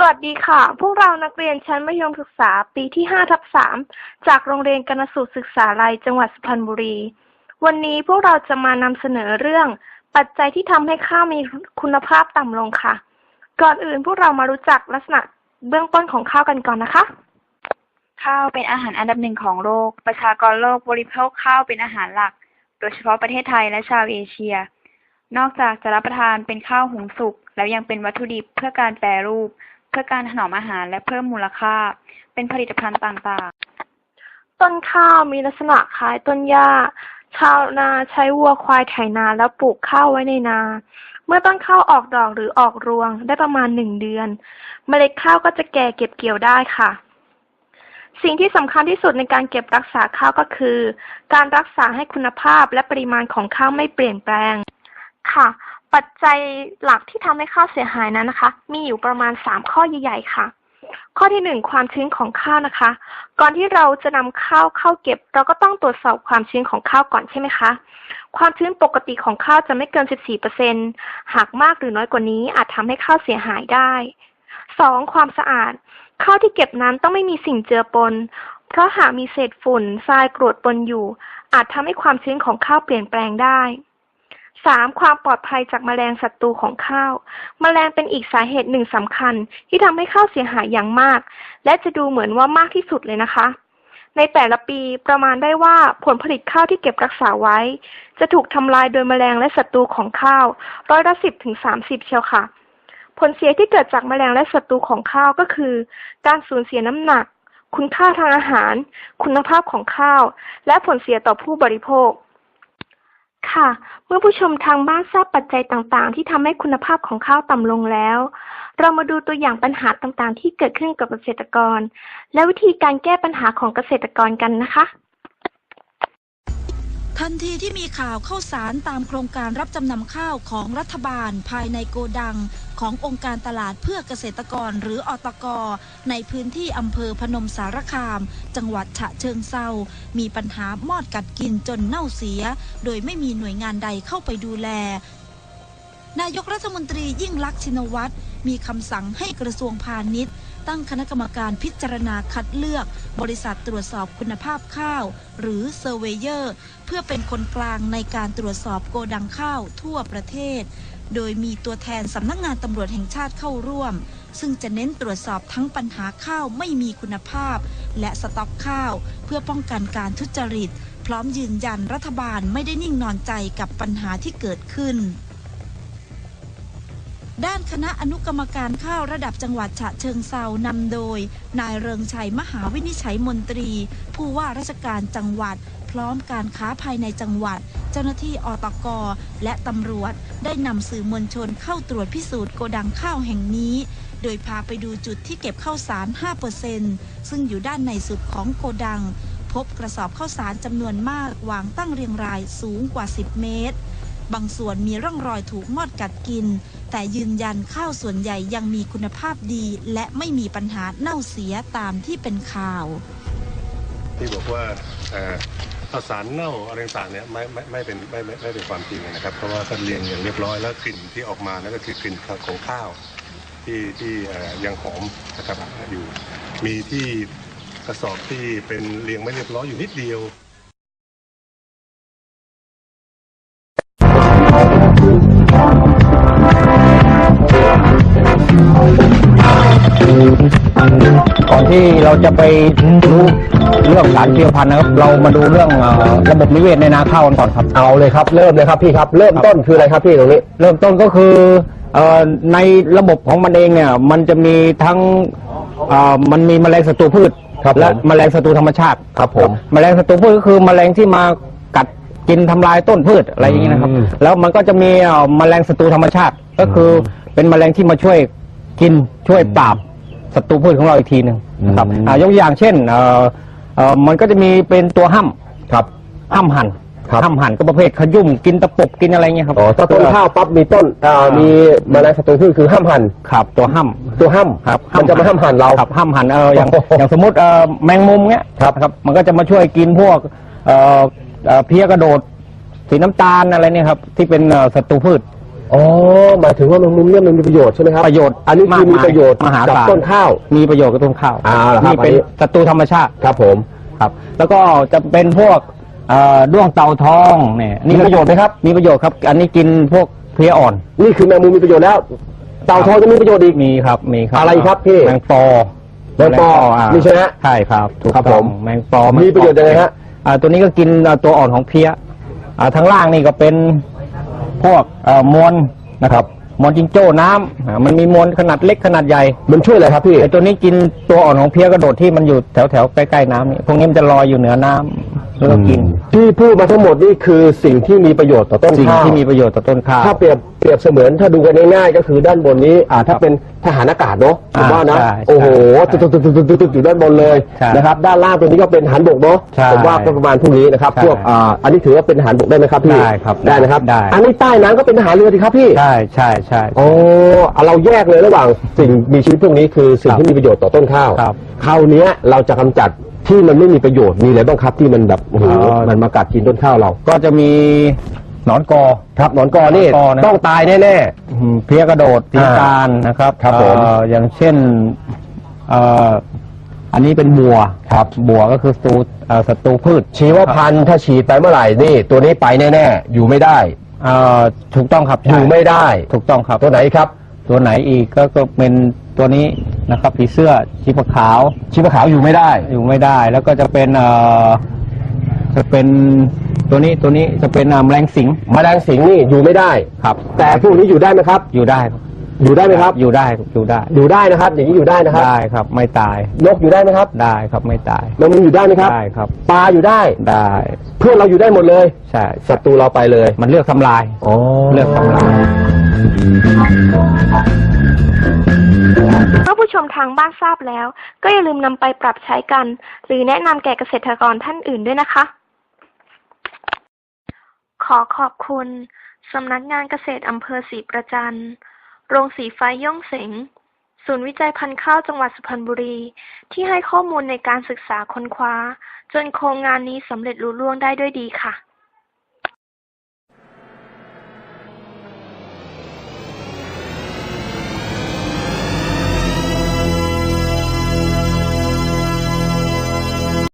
สวัสดีค่ะ พวกเรานักเรียนชั้นมัธยมศึกษาปีที่5ทับ3จากโรงเรียนกนสูตรศึกษาลัยจังหวัดสุพรรณบุรี วันนี้พวกเราจะมานำเสนอเรื่อง ปัจจัยที่ทำให้ข้าวมีคุณภาพต่ำลงค่ะ ก่อนอื่นพวกเรามารู้จักลักษณะเบื้องต้นของข้าวกันก่อนนะคะ ข้าวเป็นอาหารอันดับหนึ่งของโลก ประชากรโลกบริโภคข้าวเป็นอาหารหลัก โดยเฉพาะประเทศไทยและชาวเอเชีย นอกจากจะรับประทานเป็นข้าวหุงสุกแล้วยังเป็นวัตถุดิบเพื่อการแปรรูป พื่อการถนอมอาหารและเพิ่มมูลค่า เป็นผลิตภัณฑ์ต่างๆ ต้นข้าวมีลักษณะคล้ายต้นหญ้า ชาวนาใช้วัวควายไถนาแล้วปลูกข้าวไว้ในนา เมื่อต้นข้าวออกดอกหรือออกรวงได้ประมาณหนึ่งเดือน เมล็ดข้าวก็จะแก่เก็บเกี่ยวได้ค่ะสิ่งที่สำคัญที่สุดในการเก็บรักษาข้าวก็คือ การรักษาให้คุณภาพและปริมาณของข้าวไม่เปลี่ยนแปลง ค่ะ ปัจจัยหลักที่ทำให้ข้าวเสียหายนั้นนะคะ มีอยู่ประมาณสามข้อใหญ่ๆค่ะ ข้อที่หนึ่งความชื้นของข้าวนะคะ ก่อนที่เราจะนำข้าวเข้าเก็บ เราก็ต้องตรวจสอบความชื้นของข้าวก่อนใช่ไหมคะ ความชื้นปกติของข้าวจะไม่เกิน 14%หากมากหรือน้อยกว่านี้อาจทำให้ข้าวเสียหายได้ 2. ความสะอาด ข้าวที่เก็บนั้นต้องไม่มีสิ่งเจือปน เพราะหากมีเศษฝุ่นทรายกรวดปนอยู่ อาจทำให้ความชื้นของข้าวเปลี่ยนแปลงได้ 3. ความปลอดภัยจากแมลงศัตรูของข้าวแมลงเป็นอีกสาเหตุหนึ่งสำคัญที่ทำให้ข้าวเสียหายอย่างมาก และจะดูเหมือนว่ามากที่สุดเลยนะคะ ในแต่ละปีประมาณได้ว่าผลผลิตข้าวที่เก็บรักษาไว้ จะถูกทำลายโดยแมลงและศัตรูของข้าว ร้อยละสิบถึงสามสิบเชียวค่ะ ผลเสียที่เกิดจากแมลงและศัตรูของข้าวก็คือ การสูญเสียน้ำหนัก คุณค่าทางอาหาร คุณภาพของข้าว และผลเสียต่อผู้บริโภค ค่ะ เมื่อผู้ชมทางบ้านทราบปัจจัยต่าง ๆ ที่ทำให้คุณภาพของข้าวต่ำลงแล้ว เรามาดูตัวอย่างปัญหาต่าง ๆ ที่เกิดขึ้นกับเกษตรกร และวิธีการแก้ปัญหาของเกษตรกรกันนะคะ ทันทีที่มีข่าวเข้าสารตามโครงการรับจำนำข้าวของรัฐบาลภายในโกดัง ขององค์การตลาดเพื่อเกษตรกรหรืออตก ในพื้นที่อำเภอพนมสารคาม จังหวัดฉะเชิงเซา มีปัญหามอดกัดกินจนเน่าเสีย โดยไม่มีหน่วยงานใดเข้าไปดูแล นายกรัฐมนตรียิ่งลักษณ์ชินวัตรมีคำสั่งให้กระทรวงพาณิชย์ ตั้งคณะกรรมการพิจารณาคัดเลือก บริษัทตรวจสอบคุณภาพข้าว หรือเซอร์เวเยอร์เพื่อเป็นคนกลางในการตรวจสอบโกดังข้าวทั่วประเทศ โดยมีตัวแทนสำนักงานตำรวจแห่งชาติเข้าร่วม ซึ่งจะเน้นตรวจสอบทั้งปัญหาข้าวไม่มีคุณภาพ และสต็อกข้าว เพื่อป้องกันการทุจริต พร้อมยืนยันรัฐบาลไม่ได้นิ่งนอนใจกับปัญหาที่เกิดขึ้น ด้านคณะอนุกรรมการข้าวระดับจังหวัดฉะเชิงเซานำโดย นายเริงชัยมหาวินิจฉัยมนตรี ผู้ว่าราชการจังหวัด พร้อมการค้าภายในจังหวัด เจ้าหน้าที่อตก และตำรวจได้นำสื่อมวลชนเข้าตรวจพิสูจน์โกดังข้าวแห่งนี้ โดยพาไปดูจุดที่เก็บข้าวสาร 5%ซึ่งอยู่ด้านในสุดของโกดัง พบกระสอบข้าวสารจำนวนมากวางตั้งเรียงรายสูงกว่า 10 เมตร บางส่วนมีร่องรอยถูกมอดกัดกิน แต่ยืนยันข้าวส่วนใหญ่ยังมีคุณภาพดี และไม่มีปัญหาเน่าเสียตามที่เป็นข่าว ที่บอกว่าเอ่อข้าวสารเน่าอะไรต่างเนี่ยไม่ไม่ไม่เป็นไม่ไม่ไม่เป็นความจริงนะครับ เพราะว่าก็เรียงอย่างเรียบร้อยแล้วกลิ่นที่ออกมานั่นก็คือกลิ่นของข้าวที่ที่ยังหอมนะครับอยู่ มีที่กระสอบที่เป็นเรียงไม่เรียบร้อยอยู่นิดเดียว ที่เราจะไปรู้เรื่องสารเคมีพันธุ์นะครับ เรามาดูเรื่องเอ่อระบบนิเวศในนาข้าวกันก่อนครับ เอาเลยครับ เริ่มเลยครับพี่ครับ เริ่มต้นคืออะไรครับพี่ตรงนี้ เริ่มต้นก็คือเอ่อในระบบของมันเองเนี่ยมันจะมีทั้งเอ่อมันมีแมลงศัตรูพืชครับผมและแมลงศัตรูธรรมชาติครับผมแมลงศัตรูพืชก็คือแมลงที่มากัดกินทำลายต้นพืชอะไรอย่างนี้นะครับ อืม แล้วมันก็จะมีเอ่อแมลงศัตรูธรรมชาติก็คือเป็นแมลงที่มาช่วยกินช่วยปราบ ศัตรูพืชของเราอีกทีหนึ่งนะครับอืม อ่ายกตัวอย่างเช่นเอ่อเอ่อมันก็จะมีเป็นตัวห้ำครับห้ำหั่นครับ ห้ำหั่นก็ประเภทขยุ่มกินตะปบกินอะไรเงี้ยครับอ๋อถ้าต้นข้าวปั๊บมีต้นอ่ามีแมลงศัตรูพืชคือห้ามหั่นครับตัวห้ำ ตัวห้ามครับมันจะมาห้ามหั่นเรา ครับห้ำหั่นเอออย่างโอ้โหอย่างสมมติเอ่อแมงมุมเงี้ยครับครับ มันก็จะมาช่วยกินพวกเอ่อเอ่อเพี้ยกระโดด สีน้ำตาลอะไรเนี่ยครับ ที่เป็นเอ่อศัตรูพืช อ๋อหมายถึงว่าแมงมุมเนี่ยมันมีประโยชน์ใช่ไหมครับประโยชน์อันนี้คือมีมากมายประโยชน์มหากับศาลต้นข้าว มีประโยชน์กับต้นข้าวเอาละครับนี่เป็นอันนี้ ศัตรูธรรมชาติครับผมครับ แล้วก็จะเป็นพวกเอ่อด้วงเต่าทองเนี่ยมีประโยชน์ไหมครับ มีประโยชน์ครับ อันนี้กินพวกเพลี้ยอ่อนนี่คือแมงมุมมีประโยชน์แล้ว เต่าทองจะมีประโยชน์อีก มีครับมีครับอะไรครับพี่แมงปอแมงปออ่านี่ใช่ไหมใช่ครับถูกครับต้ผองมแมงปอมีประโยชน์ยังไงฮะ อ่าตัวนี้ก็กินอ่าตัวอ่อนของเพลี้ยอ่าทางล่างนี่ก็เป็น พวกเอ่อมวลนะครับมวลจิงโจ้น้ำอ่ามันมีมวลขนาดเล็กขนาดใหญ่ มันช่วยอะไรครับพี่ไอตัวนี้กินตัวอ่อนของเพลี้ยกระโดดที่มันอยู่แถวแถวๆใกล้ๆน้ำนี่พวกนี้มันจะลอยอยู่เหนือน้ำ แล้วก็กิน ที่พูดมาทั้งหมดนี่คือสิ่งที่มีประโยชน์ต่อต้นสิ่งข้าวที่มีประโยชน์ต่อต้นข้าว ถ้าเปรียบเปรียบเสมือนถ้าดูกันง่ายๆก็คือด้านบนนี้อ่าถ้าเป็นทหารอากาศเนาะผมอ่าว่านะ ใช่โอ้โหใช่ตึ๊ดตึ๊ดตึ๊ดตึ๊ดตึ๊ดอยู่ด้านบนเลยใช่นะครับ ด้านล่างตัวนี้ก็เป็นทหารบกเนาะใช่ผมว่าก็ประมาณพวกนี้นะครับ ใช่พวกอ่าอันนี้ถือว่าเป็นทหารบกได้ไหมครับพี่ได้ครับได้นะครับ ได้ อันนี้ใต้น้ำก็เป็นทหารเรือดีครับพี่ใช่ใช่ใช่ โอ้เอาเราแยกเลยระหว่างสิ่งมีชีวิตพวกนี้คือสิ่งครับที่มีประโยชน์ต่อต้นข้าวครับ คราวเนี้ยเราจะกำจัด ที่มันไม่มีประโยชน์มีอะไรบ้างครับที่มันแบบโอ้โหอ๋อ มันมากัดกินต้นข้าวเราก็จะมีหนอนกอ ครับหนอนกอนี่หนอนกอนะ ต้องตายแน่ อืมเพลี้ยกระโดดตีการนะครับครับผม เอ่ออย่างเช่นเอ่ออันนี้เป็นบัวครับบัวก็คือศัตรูเอ่อศัตรูพืช ๆชีวพันธุ์ถ้าฉีดไปเมื่อไหร่นี่ ตัวนี้ไปแน่ๆอยู่ไม่ได้ เอ่อถูกต้องครับอใช่ยู่ไม่ได้ ถูกต้องครับ ตัวไหนครับ ตัวไหนอีกก็ก็เป็นตัวนี้นะครับผีเสื้อชีพขาวชีวขาวอยู่ไม่ได้ อยู่ไม่ได้ แล้วก็จะเป็นเอ่อจะเป็นตัวนี้ตัวนี้จะเป็นอ่าแมลงสิงแมลงสิงห์นี่อยู่ไม่ได้ ครับ แต่พวกนี้อยู่ได้ไหมครับ อยู่ได้ครับอยู่ได้ไหมครับ อยู่ได้ครับอยู่ได้อยู่ได้นะครับ อย่างนี้อยู่ได้นะครับได้ครับ ไม่ตายนกอยู่ได้ไหมครับได้ครับไม่ตายแมงมุมอยู่ได้ไหมครับ ได้ครับปลาอยู่ได้ ได้เพื่อนเราอยู่ได้หมดเลยใช่ศัตรูเราไปเลย มันเลือกทำลายอ๋อเลือกทำลาย เมื่อผู้ชมทางบ้านทราบแล้ว ก็อย่าลืมนำไปปรับใช้กัน หรือแนะนำแก่เกษตรกรท่านอื่นด้วยนะคะ ขอขอบคุณสำนักงานเกษตรอำเภอศรีประจัน โรงสีไฟย่องเสง ศูนย์วิจัยพันธุ์ข้าวจังหวัดสุพรรณบุรี ที่ให้ข้อมูลในการศึกษาค้นคว้า จนโครงงานนี้สำเร็จลุล่วงได้ด้วยดีค่ะ